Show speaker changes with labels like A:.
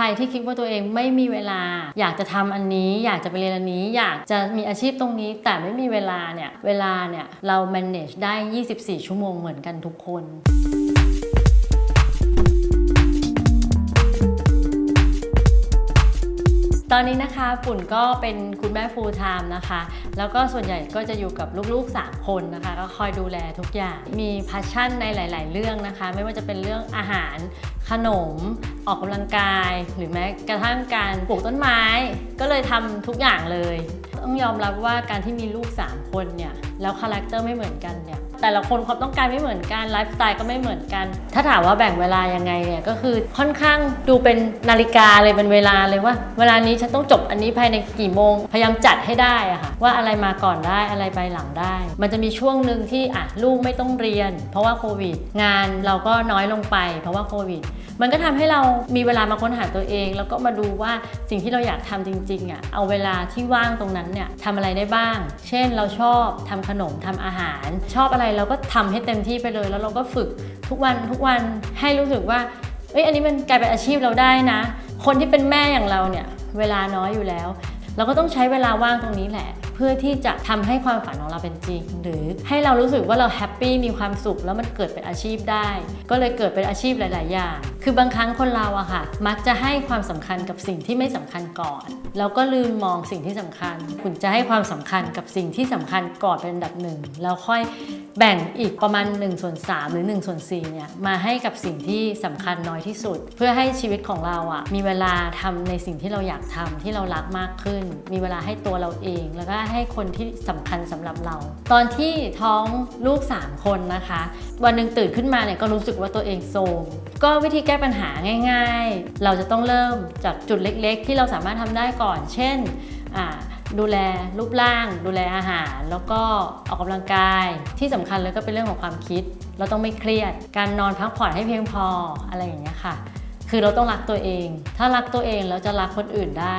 A: ใครที่คิดว่าตัวเองไม่มีเวลา อยากจะทำอันนี้ อยากจะไปเรียนอันนี้ อยากจะมีอาชีพตรงนี้ แต่ไม่มีเวลาเนี่ย เวลาเนี่ยเรา manage ได้ 24 ชั่วโมงเหมือนกันทุกคน ตอนนี้นะคะปุ่นก็เป็นคุณแม่ full time นะคะ แล้วก็ส่วนใหญ่ก็จะอยู่กับลูกๆ 3 คนนะคะ ก็คอยดูแลทุกอย่าง มีพาชั่นในหลาย ๆ เรื่องนะคะ ไม่ว่าจะเป็นเรื่องอาหาร ขนม ออกกำลังกาย หรือแม้กระทั่งการปลูกต้นไม้ ก็เลยทำทุกอย่างเลย ต้องยอมรับว่าการที่มีลูก 3 คนเนี่ย แล้วคาแรคเตอร์ไม่เหมือนกันเนี่ย แต่ละคนความต้องการไม่เหมือนกันไลฟ์สไตล์ก็ไม่เหมือนกัน ถ้าถามว่าแบ่งเวลายังไงเนี่ยก็คือค่อนข้างดูเป็นนาฬิกาเลยเป็นเวลาเลยว่า เวลานี้ฉันต้องจบอันนี้ภายในกี่โมง พยายามจัดให้ได้อะค่ะว่าอะไรมาก่อนได้อะไรไปหลังได้ มันจะมีช่วงหนึ่งที่อะลูกไม่ต้องเรียน เพราะว่าโควิด งานเราก็น้อยลงไป เพราะว่าโควิดมันก็ทำให้เรามีเวลามาค้นหาตัวเอง แล้วก็มาดูว่าสิ่งที่เราอยากทำจริงๆอะเอาเวลาที่ว่างตรงนั้นเนี่ยทำอะไรได้บ้าง เช่นเราชอบทำขนมทำอาหาร ชอบอะไรเราก็ทำให้เต็มที่ไปเลย แล้วเราก็ฝึกทุกวันทุกวันให้รู้สึกว่าเอ้ยอันนี้มันกลายเป็นอาชีพเราได้นะ คนที่เป็นแม่อย่างเราเนี่ยเวลาน้อยอยู่แล้ว เราก็ต้องใช้เวลาว่างตรงนี้แหละ พื่อที่จะทำให้ความฝันของเราเป็นจริง หรือให้เรารู้สึกว่าเราแฮปปี้มีความสุขแล้วมันเกิดเป็นอาชีพได้ ก็เลยเกิดเป็นอาชีพหลาย ๆ อย่าง คือบางครั้งคนเราอะค่ะ มักจะให้ความสำคัญกับสิ่งที่ไม่สำคัญก่อนแล้วก็ลืมมองสิ่งที่สำคัญ คุณจะให้ความสำคัญกับสิ่งที่สำคัญก่อนเป็นอันดับหนึ่งแล้วค่อยแบ่งอีกประมาณ1ส่วน3หรือ1ส่วน4เนี่ยมาให้กับสิ่งที่สำคัญน้อยที่สุด เพื่อให้ชีวิตของเราอะมีเวลาทำในสิ่งที่เราอยากทำที่เรารักมากขึ้น มีเวลาให้ตัวเราเอง แล้วก็ให้คนที่สำคัญสำหรับเรา ตอนที่ท้องลูก 3 คนนะคะ วันหนึ่งตื่นขึ้นมาเนี่ยก็รู้สึกว่าตัวเองโทรมก็วิธีแก้ปัญหาง่าย ๆ เราจะต้องเริ่มจากจุดเล็กๆ ที่เราสามารถทำได้ก่อน เช่นดูแลรูปร่าง ดูแลอาหาร แล้วก็ออกกำลังกายที่สำคัญเลยก็เป็นเรื่องของความคิด เราต้องไม่เครียด การนอนพักผ่อนให้เพียงพออะไรอย่างเงี้ยค่ะ คือเราต้องรักตัวเอง ถ้ารักตัวเองแล้วจะรักคนอื่นได้